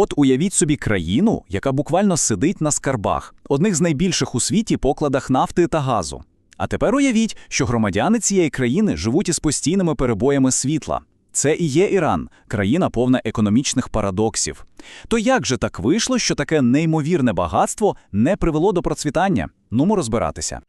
От уявіть собі країну, яка буквально сидить на скарбах, одних з найбільших у світі покладах нафти та газу. А тепер уявіть, що громадяни цієї країни живуть із постійними перебоями світла. Це і є Іран, країна повна економічних парадоксів. То як же так вийшло, що таке неймовірне багатство не привело до процвітання? Нумо розбиратися.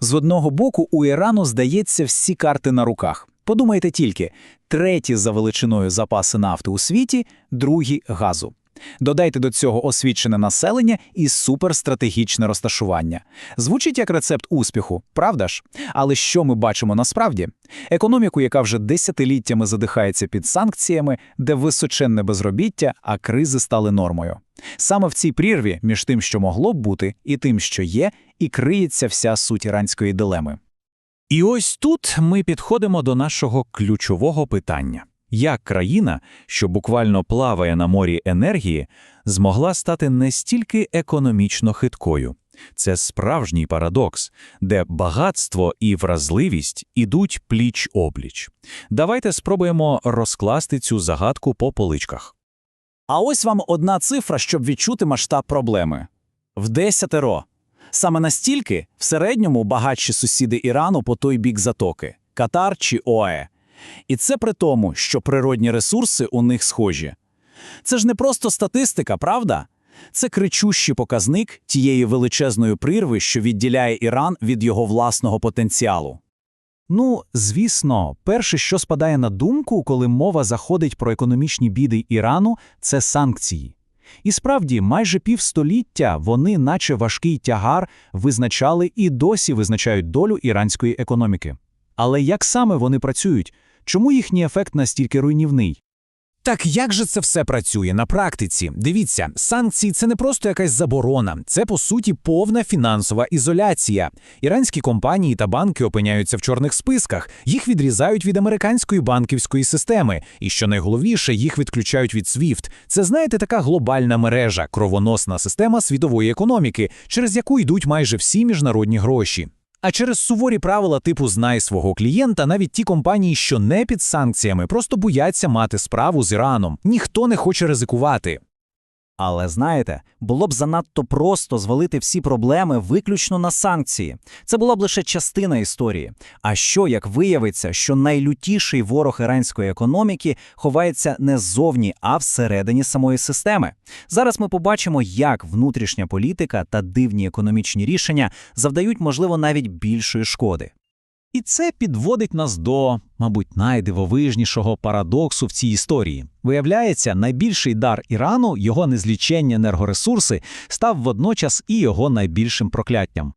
З одного боку, у Ірану, здається, всі карти на руках. Подумайте тільки: треті за величиною запаси нафти у світі, другі газу. Додайте до цього освічене населення і суперстратегічне розташування. Звучить як рецепт успіху, правда ж? Але що ми бачимо насправді? Економіку, яка вже десятиліттями задихається під санкціями, де височенне безробіття, а кризи стали нормою. Саме в цій прірві між тим, що могло б бути, і тим, що є, і криється вся суть іранської дилеми. І ось тут ми підходимо до нашого ключового питання. Як країна, що буквально плаває на морі енергії, змогла стати настільки економічно хиткою? Це справжній парадокс, де багатство і вразливість ідуть пліч-обліч. Давайте спробуємо розкласти цю загадку по поличках. А ось вам одна цифра, щоб відчути масштаб проблеми. В десятеро. Саме настільки в середньому багатші сусіди Ірану по той бік затоки – Катар чи ОАЕ. І це при тому, що природні ресурси у них схожі. Це ж не просто статистика, правда? Це кричущий показник тієї величезної прірви, що відділяє Іран від його власного потенціалу. Ну, звісно, перше, що спадає на думку, коли мова заходить про економічні біди Ірану, це санкції. І справді, майже півстоліття вони, наче важкий тягар, визначали і досі визначають долю іранської економіки. Але як саме вони працюють? Чому їхній ефект настільки руйнівний? Так як же це все працює на практиці? Дивіться, санкції це не просто якась заборона, це по суті повна фінансова ізоляція. Іранські компанії та банки опиняються в чорних списках, їх відрізають від американської банківської системи, і що найголовніше, їх відключають від SWIFT. Це знаєте, така глобальна мережа, кровоносна система світової економіки, через яку йдуть майже всі міжнародні гроші. А через суворі правила типу знай свого клієнта, навіть ті компанії, що не під санкціями, просто бояться мати справу з Іраном. Ніхто не хоче ризикувати. Але знаєте, було б занадто просто звалити всі проблеми виключно на санкції. Це була б лише частина історії. А що як виявиться, що найлютіший ворог іранської економіки ховається не ззовні, а всередині самої системи? Зараз ми побачимо, як внутрішня політика та дивні економічні рішення завдають, можливо, навіть більшої шкоди. І це підводить нас до, мабуть, найдивовижнішого парадоксу в цій історії. Виявляється, найбільший дар Ірану, його незліченні енергоресурси, став водночас і його найбільшим прокляттям.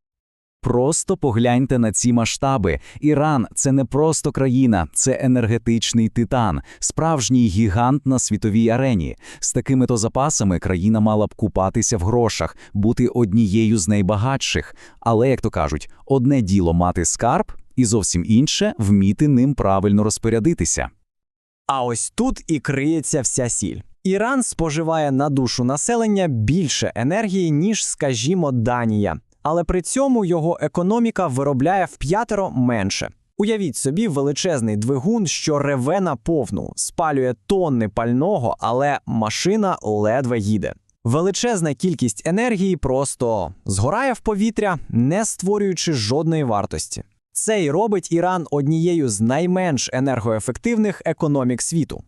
Просто погляньте на ці масштаби. Іран це не просто країна, це енергетичний титан, справжній гігант на світовій арені. З такими то запасами країна мала б купатися в грошах, бути однією з найбагатших. Але, як то кажуть, одне діло мати скарб, і зовсім інше вміти ним правильно розпорядитися. А ось тут і криється вся сіль. Іран споживає на душу населення більше енергії, ніж, скажімо, Данія, але при цьому його економіка виробляє в п'ятеро менше. Уявіть собі величезний двигун, що реве на повну, спалює тонни пального, але машина ледве їде. Величезна кількість енергії просто згорає в повітря, не створюючи жодної вартості. Це й робить Іран однією з найменш енергоефективних економік світу.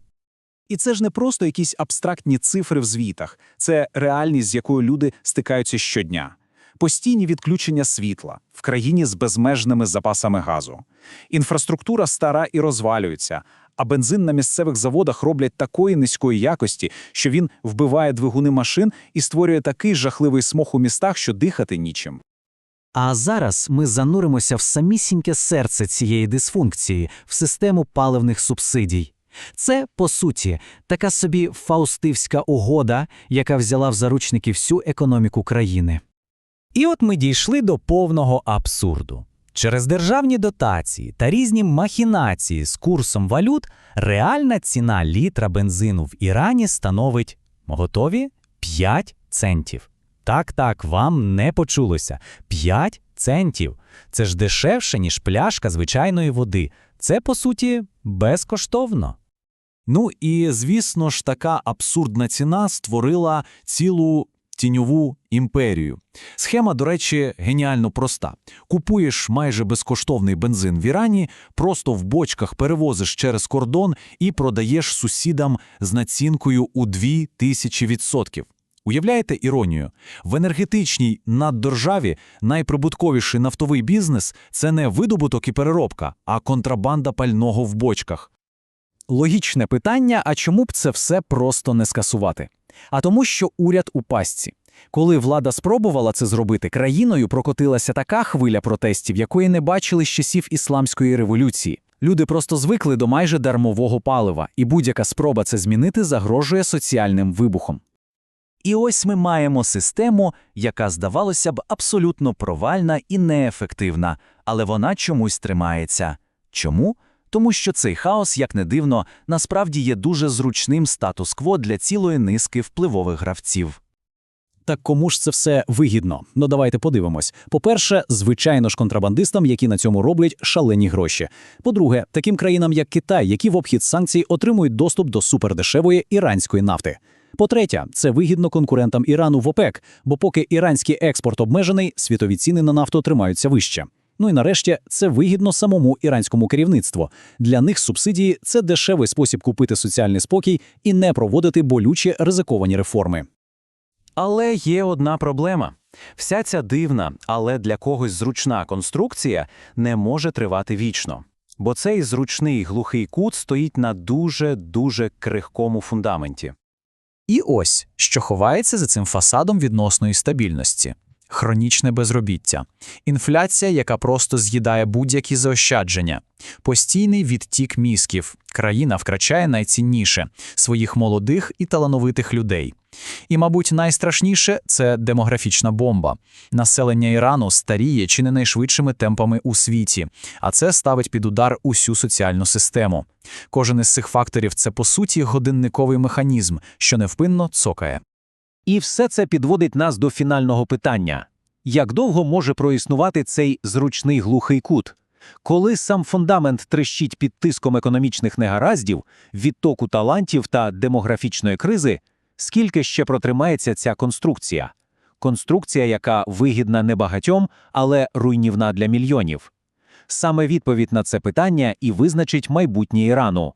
І це ж не просто якісь абстрактні цифри в звітах, це реальність, з якою люди стикаються щодня. Постійні відключення світла в країні з безмежними запасами газу. Інфраструктура стара і розвалюється, а бензин на місцевих заводах роблять такої низької якості, що він вбиває двигуни машин і створює такий жахливий смог у містах, що дихати нічим. А зараз ми зануримося в самісіньке серце цієї дисфункції, в систему паливних субсидій. Це, по суті, така собі фаустивська угода, яка взяла в заручники всю економіку країни. І от ми дійшли до повного абсурду. Через державні дотації та різні махінації з курсом валют реальна ціна літра бензину в Ірані становить готові 5 центів. Так, так, вам не почулося. 5 центів. Це ж дешевше, ніж пляшка звичайної води. Це, по суті, безкоштовно. Ну і, звісно ж, така абсурдна ціна створила цілу тіньову імперію. Схема, до речі, геніально проста. Купуєш майже безкоштовний бензин в Ірані, просто в бочках перевозиш через кордон і продаєш сусідам з націнкою у 2000%. Уявляєте іронію? В енергетичній наддержаві найприбутковіший нафтовий бізнес – це не видобуток і переробка, а контрабанда пального в бочках. Логічне питання, а чому б це все просто не скасувати? А тому, що уряд у пастці. Коли влада спробувала це зробити, країною прокотилася така хвиля протестів, якої не бачили з часів ісламської революції. Люди просто звикли до майже дармового палива, і будь-яка спроба це змінити загрожує соціальним вибухом. І ось ми маємо систему, яка, здавалося б, абсолютно провальна і неефективна, але вона чомусь тримається. Чому? Тому що цей хаос, як не дивно, насправді є дуже зручним статус-кво для цілої низки впливових гравців. Так кому ж це все вигідно? Ну давайте подивимось. По-перше, звичайно ж контрабандистам, які на цьому роблять шалені гроші. По-друге, таким країнам, як Китай, які в обхід санкцій отримують доступ до супердешевої іранської нафти. По-третє, це вигідно конкурентам Ірану в ОПЕК, бо поки іранський експорт обмежений, світові ціни на нафту тримаються вище. Ну і нарешті це вигідно самому іранському керівництву. Для них субсидії це дешевий спосіб купити соціальний спокій і не проводити болючі ризиковані реформи. Але є одна проблема. Вся ця дивна, але для когось зручна конструкція не може тривати вічно. Бо цей зручний глухий кут стоїть на дуже-дуже крихкому фундаменті. І ось, що ховається за цим фасадом відносної стабільності. Хронічне безробіття, інфляція, яка просто з'їдає будь-які заощадження, постійний відтік мізків. Країна втрачає найцінніше своїх молодих і талановитих людей. І, мабуть, найстрашніше це демографічна бомба. Населення Ірану старіє чи не найшвидшими темпами у світі, а це ставить під удар усю соціальну систему. Кожен із цих факторів це по суті годинниковий механізм, що невпинно цокає. І все це підводить нас до фінального питання: як довго може проіснувати цей зручний глухий кут? Коли сам фундамент трещить під тиском економічних негараздів, відтоку талантів та демографічної кризи, скільки ще протримається ця конструкція? Конструкція, яка вигідна небагатьом, але руйнівна для мільйонів. Саме відповідь на це питання і визначить майбутнє Ірану.